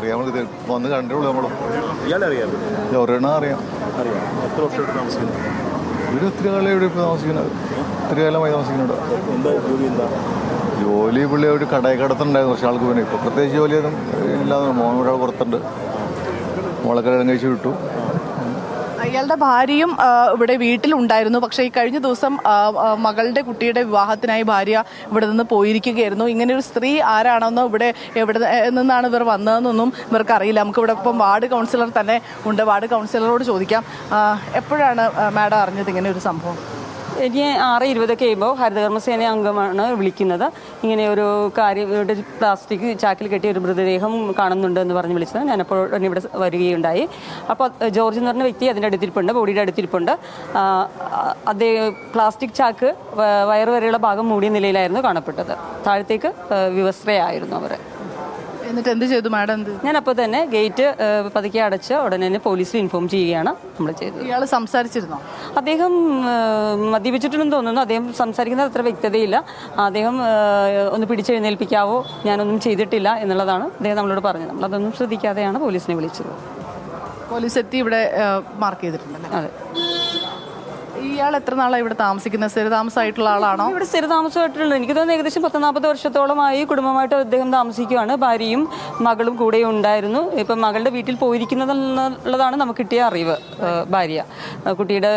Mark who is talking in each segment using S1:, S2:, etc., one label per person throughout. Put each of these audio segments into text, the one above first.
S1: അറിയാൻ വേണ്ടി വന്ന് കണ്ടുള്ളൂ നമ്മൾ
S2: ഇയാളെ അറിയാമോ
S1: ജോറിയണ അറിയാം.
S2: അറിയാം. എത്ര വർഷമായിട്ട് താമസിക്കുന്നു?
S1: ഇവർ ഒത്തിരി കാലം ഇവിടെ ഇപ്പോൾ താമസിക്കുന്നത്. ഒത്തിരി കാലമായി താമസിക്കുന്നുണ്ട്.
S2: എന്താ ജോലി എന്താ?
S1: ജോലി പുള്ളി ഒരു കടയിൽ കിടത്തുണ്ടായിരുന്നു കുറച്ച് ആൾക്ക് പിന്നെ ഇപ്പോൾ പ്രത്യേകിച്ച് ജോലിയൊന്നും ഇല്ലാതെ മോൻ ഇവിടെ പുറത്തുണ്ട്. മോളെ കല്യാണം കഴിച്ച് വിട്ടു.
S3: അയാളുടെ ഭാര്യയും ഇവിടെ വീട്ടിലുണ്ടായിരുന്നു. പക്ഷേ ഈ കഴിഞ്ഞ ദിവസം മകളുടെ കുട്ടിയുടെ വിവാഹത്തിനായി ഭാര്യ ഇവിടെ നിന്ന് പോയിരിക്കുകയായിരുന്നു. ഇങ്ങനെ ഒരു സ്ത്രീ ആരാണെന്നോ ഇവിടെ എവിടെ നിന്നാണ് ഇവർ വന്നതെന്നൊന്നും ഇവർക്ക് അറിയില്ല നമുക്ക് ഇവിടെ ഇപ്പം വാർഡ് കൗൺസിലർ തന്നെ ഉണ്ട്. വാർഡ് കൗൺസിലറോട് ചോദിക്കാം. എപ്പോഴാണ് മാഡം അറിഞ്ഞത് ഇങ്ങനെ ഒരു സംഭവം?
S4: എനിക്ക് ആറ് ഇരുപതൊക്കെ ആയുമ്പോൾ ഹരിതകർമ്മസേന അംഗമാണ് വിളിക്കുന്നത്. ഇങ്ങനെ ഒരു കാര്യം ഇവിടെ പ്ലാസ്റ്റിക് ചാക്കിൽ കെട്ടിയ ഒരു മൃതദേഹം കാണുന്നുണ്ട് എന്ന് പറഞ്ഞ് വിളിച്ചത്. ഞാനപ്പോൾ ഉടനെ ഇവിടെ വരികയുണ്ടായി. അപ്പോൾ ജോർജ് എന്ന് പറഞ്ഞ വ്യക്തി അതിന്റെ അടുത്തിരിപ്പുണ്ട് ബോഡിയുടെ അടുത്തിരിപ്പുണ്ട്. അദ്ദേഹം പ്ലാസ്റ്റിക് ചാക്ക് വയറ് വരെയുള്ള ഭാഗം മൂടിയ നിലയിലായിരുന്നു കാണപ്പെട്ടത്. താഴത്തേക്ക് വിവസ്ത്രയായിരുന്നു അവർ
S3: എന്നിട്ട് എന്ത് ചെയ്തു മാഡം ഞാൻ
S4: അപ്പൊ തന്നെ ഗേറ്റ് പതുക്കെ അടച്ച് ഉടനെ തന്നെ പോലീസിൽ ഇൻഫോം ചെയ്യുകയാണ് നമ്മൾ ചെയ്തത്.
S3: ഇയാൾ സംസാരിച്ചിരുന്നോ?
S4: അദ്ദേഹം മദ്യപിച്ചിട്ടുണ്ടെന്ന് തോന്നുന്നു. അദ്ദേഹം സംസാരിക്കുന്നത് അത്ര വ്യക്തതയില്ല. അദ്ദേഹം ഒന്ന് പിടിച്ചെഴുന്നേൽപ്പിക്കാവോ? ഞാനൊന്നും ചെയ്തിട്ടില്ല എന്നുള്ളതാണ് അദ്ദേഹം നമ്മളോട് പറഞ്ഞത്. നമ്മളതൊന്നും ശ്രദ്ധിക്കാതെയാണ് പോലീസിനെ വിളിച്ചത്.
S3: പോലീസ് എത്തി ഇവിടെ മാർക്ക് ചെയ്തിട്ടുണ്ട്
S4: അതെ.
S3: ഇയാൾ എത്ര നാളാണ് ഇവിടെ താമസിക്കുന്നത്? സ്ഥിരതാമസമായിട്ടുള്ള ആളാണോ?
S4: ഇവിടെ സ്ഥിരതാമസമായിട്ടുള്ളത് എനിക്ക് തോന്നുന്നു ഏകദേശം പത്ത് നാൽപ്പത് വർഷത്തോളമായി കുടുംബമായിട്ട് അദ്ദേഹം താമസിക്കുകയാണ് ഭാര്യയും മകളും കൂടെ ഉണ്ടായിരുന്നു. ഇപ്പം മകളുടെ വീട്ടിൽ പോയിരിക്കുന്നതെന്നുള്ളതാണ് നമുക്ക് കിട്ടിയ അറിവ്. ഭാര്യ. കുട്ടിയുടെ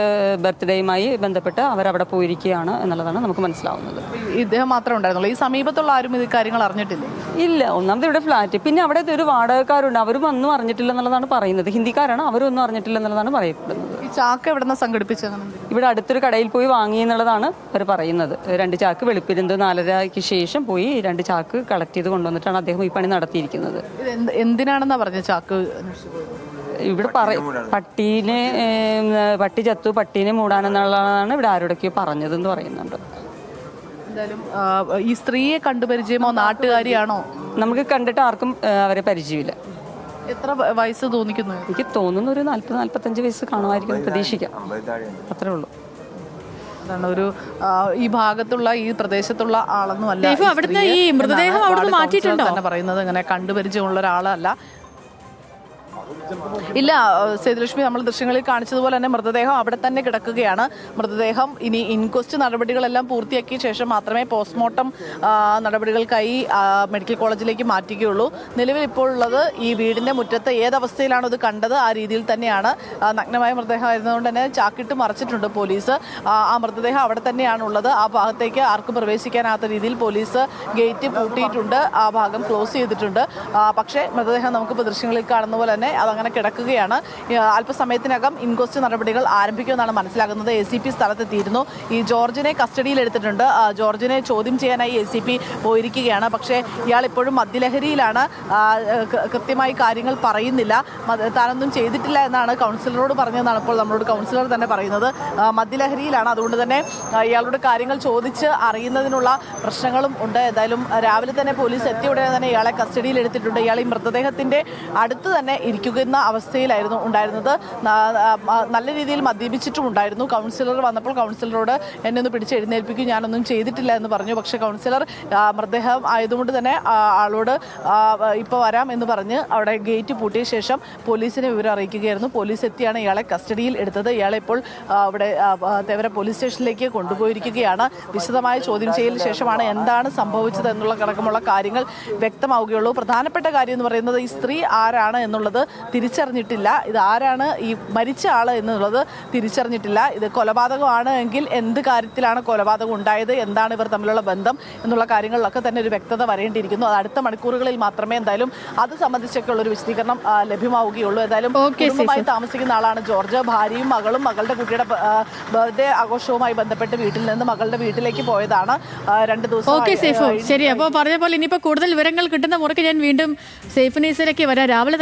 S4: ബർത്ത്ഡേയുമായി ബന്ധപ്പെട്ട് അവരവിടെ പോയിരിക്കുകയാണ് എന്നുള്ളതാണ് നമുക്ക് മനസ്സിലാവുന്നത്.
S3: ഇദ്ദേഹം മാത്രമേ ഉണ്ടായിരുന്നുള്ളൂ. ഈ സമീപത്തുള്ള ആരും ഇത് കാര്യങ്ങൾ അറിഞ്ഞിട്ടില്ല?
S4: ഇല്ല. ഒന്നാമത് ഇവിടെ ഫ്ലാറ്റ്. പിന്നെ അവിടെ ഒരു വാടകക്കാരുണ്ട്. അവരും ഒന്നും അറിഞ്ഞിട്ടില്ല എന്നുള്ളതാണ് പറയുന്നത്. ഹിന്ദിക്കാരാണ് അവരും ഒന്നും അറിഞ്ഞിട്ടില്ല എന്നുള്ളതാണ് പറയപ്പെടുന്നത്.
S3: ചാക്ക് എവിടെ നിന്ന് എന്തെങ്കിലും?
S4: ഇവിടെ അടുത്തൊരു കടയിൽ പോയി വാങ്ങി എന്നുള്ളതാണ് അവർ പറയുന്നത്. രണ്ട് ചാക്ക് വെളുപ്പിരുന്ന് നാലരയ്ക്ക് ശേഷം പോയി രണ്ട് ചാക്ക് കളക്ട് ചെയ്ത് കൊണ്ടുവന്നിട്ടാണ് അദ്ദേഹം ഈ പണി നടത്തിയിരിക്കുന്നത്.
S3: എന്തിനാണെന്നാ പറഞ്ഞ ചാക്ക്
S4: ഇവിടെ പറ പട്ടീനെ പട്ടി ചത്തു പട്ടീനെ മൂടാനെന്നുള്ളതാണ് ഇവിടെ ആരോടൊക്കെയോ പറഞ്ഞതെന്ന് പറയുന്നുണ്ട്.
S3: എന്തായാലും ഈ സ്ത്രീയെ കണ്ടുപരിചയമോ നാട്ടുകാരിയാണോ?
S4: നമുക്ക് കണ്ടിട്ട് ആർക്കും അവരെ പരിചയമില്ല.
S3: എത്ര വയസ്സ് തോന്നിക്കുന്നു?
S4: എനിക്ക് തോന്നുന്നു ഒരു നാൽപ്പത് നാൽപ്പത്തഞ്ച് വയസ്സ് കാണുമായിരിക്കും പ്രതീക്ഷിക്കാം. അത്രേ ഉള്ളൂ.
S3: അതാണ് ഒരു ഈ ഭാഗത്തുള്ള ഈ പ്രദേശത്തുള്ള ആളൊന്നും അല്ല.
S5: അവിടുത്തെ
S3: ഈ
S5: മൃതദേഹം മാറ്റിയിട്ടുണ്ടോ?
S3: പറയുന്നത് ഇങ്ങനെ കണ്ടുപരിചയമുള്ള ഒരാളല്ല. ഇല്ല സേതുലക്ഷ്മി നമ്മൾ ദൃശ്യങ്ങളിൽ കാണിച്ചതുപോലെ തന്നെ മൃതദേഹം അവിടെ തന്നെ കിടക്കുകയാണ്. മൃതദേഹം ഇനി ഇൻക്വസ്റ്റ് നടപടികളെല്ലാം പൂർത്തിയാക്കിയ ശേഷം മാത്രമേ പോസ്റ്റ്മോർട്ടം നടപടികൾക്കായി മെഡിക്കൽ കോളേജിലേക്ക് മാറ്റുകയുള്ളൂ. നിലവിൽ ഇപ്പോൾ ഉള്ളത് ഈ വീടിന്റെ മുറ്റത്ത് ഏതവസ്ഥയിലാണോ ഇത് കണ്ടത്? ആ രീതിയിൽ തന്നെയാണ്. നഗ്നമായ മൃതദേഹം ആയിരുന്നതുകൊണ്ട് തന്നെ ചാക്കിട്ട് മറച്ചിട്ടുണ്ട് പോലീസ്. ആ, മൃതദേഹം അവിടെ തന്നെയാണ് ഉള്ളത് ആ ഭാഗത്തേക്ക് ആർക്കും പ്രവേശിക്കാനാത്ത രീതിയിൽ പോലീസ് ഗേറ്റ് പൂട്ടിയിട്ടുണ്ട്. ആ ഭാഗം ക്ലോസ് ചെയ്തിട്ടുണ്ട്. പക്ഷേ മൃതദേഹം നമുക്കിപ്പോൾ ദൃശ്യങ്ങളിൽ കാണുന്ന പോലെ തന്നെ അതങ്ങനെ കിടക്കുകയാണ്. അല്പസമയത്തിനകം ഇൻക്വസ്റ്റ് നടപടികൾ ആരംഭിക്കുമെന്നാണ് മനസ്സിലാകുന്നത്. എ സി പി സ്ഥലത്തെത്തിയിരുന്നു. ഈ ജോർജിനെ കസ്റ്റഡിയിലെടുത്തിട്ടുണ്ട് ജോർജിനെ ചോദ്യം ചെയ്യാനായി എ സി പി പോയിരിക്കുകയാണ്. പക്ഷേ ഇയാൾ ഇപ്പോഴും മദ്യലഹരിയിലാണ്. കൃത്യമായി കാര്യങ്ങൾ പറയുന്നില്ല. താനൊന്നും ചെയ്തിട്ടില്ല എന്നാണ് കൗൺസിലറോട് പറഞ്ഞതെന്നാണ് ഇപ്പോൾ നമ്മളോട് കൗൺസിലർ തന്നെ പറയുന്നത്. മദ്യലഹരിയിലാണ്. അതുകൊണ്ട് തന്നെ ഇയാളോട് കാര്യങ്ങൾ ചോദിച്ച് അറിയുന്നതിനുള്ള പ്രശ്നങ്ങളും ഉണ്ട്. ഏതായാലും രാവിലെ തന്നെ പോലീസ് എത്തിയ ഉടനെ തന്നെ ഇയാളെ കസ്റ്റഡിയിലെടുത്തിട്ടുണ്ട് ഇയാൾ ഈ മൃതദേഹത്തിന്റെ അടുത്ത് തന്നെ ഇരിക്കുന്ന അവസ്ഥയിലായിരുന്നു ഉണ്ടായിരുന്നത്. നല്ല രീതിയിൽ മദ്യപിച്ചിട്ടും ഉണ്ടായിരുന്നു. കൗൺസിലർ വന്നപ്പോൾ കൗൺസിലറോട് എന്നെ ഒന്ന് പിടിച്ച് എഴുന്നേൽപ്പിക്കും ഞാനൊന്നും ചെയ്തിട്ടില്ല എന്ന് പറഞ്ഞു. പക്ഷേ കൗൺസിലർ മൃതദേഹം ആയതുകൊണ്ട് തന്നെ ആളോട് ഇപ്പോൾ വരാം എന്ന് പറഞ്ഞ് അവിടെ ഗേറ്റ് പൂട്ടിയ ശേഷം പോലീസിനെ വിവരം അറിയിക്കുകയായിരുന്നു. പോലീസ് എത്തിയാണ് ഇയാളെ കസ്റ്റഡിയിൽ എടുത്തത്. ഇയാളെ ഇപ്പോൾ അവിടെ തേവര പോലീസ് സ്റ്റേഷനിലേക്ക് കൊണ്ടുപോയിരിക്കുകയാണ്. വിശദമായ ചോദ്യം ചെയ്യലിന് ശേഷമാണ് എന്താണ് സംഭവിച്ചത് എന്നുള്ള കണക്കമുള്ള കാര്യങ്ങൾ വ്യക്തമാവുകയുള്ളൂ. പ്രധാനപ്പെട്ട കാര്യം എന്ന് പറയുന്നത് ഈ സ്ത്രീ ആരാണ് എന്നുള്ളത് തിരിച്ചറിഞ്ഞിട്ടില്ല. ഇത് ആരാണ് ഈ മരിച്ച ആൾ എന്നുള്ളത് തിരിച്ചറിഞ്ഞിട്ടില്ല. ഇത് കൊലപാതകമാണ് എങ്കിൽ എന്ത് കാര്യത്തിലാണ് കൊലപാതകം ഉണ്ടായത്? എന്താണ് ഇവർ തമ്മിലുള്ള ബന്ധം? എന്നുള്ള കാര്യങ്ങളിലൊക്കെ തന്നെ ഒരു വ്യക്തത വരേണ്ടിയിരിക്കുന്നു. അത് അടുത്ത മണിക്കൂറുകളിൽ മാത്രമേ എന്തായാലും അത് സംബന്ധിച്ചൊക്കെ ഉള്ള ഒരു വിശദീകരണം ലഭ്യമാവുകയുള്ളൂ.
S5: എന്തായാലും
S3: കുടുംബമായി താമസിക്കുന്ന ആളാണ് ജോർജ്. ഭാര്യയും മകളും മകളുടെ കുട്ടിയുടെ ബർത്ത്ഡേ ആഘോഷവുമായി ബന്ധപ്പെട്ട് വീട്ടിൽ നിന്ന് മകളുടെ വീട്ടിലേക്ക് പോയതാണ്. രണ്ട് ദിവസം
S5: ഓക്കെ സേഫു. ശരി അപ്പോൾ പറഞ്ഞ പോലെ ഇനിയിപ്പോൾ കൂടുതൽ വിവരങ്ങൾ കിട്ടുന്ന മുറയ്ക്ക് ഞാൻ വീണ്ടും സേഫ് ന്യൂസിലേക്ക് വരാം. രാവിലെ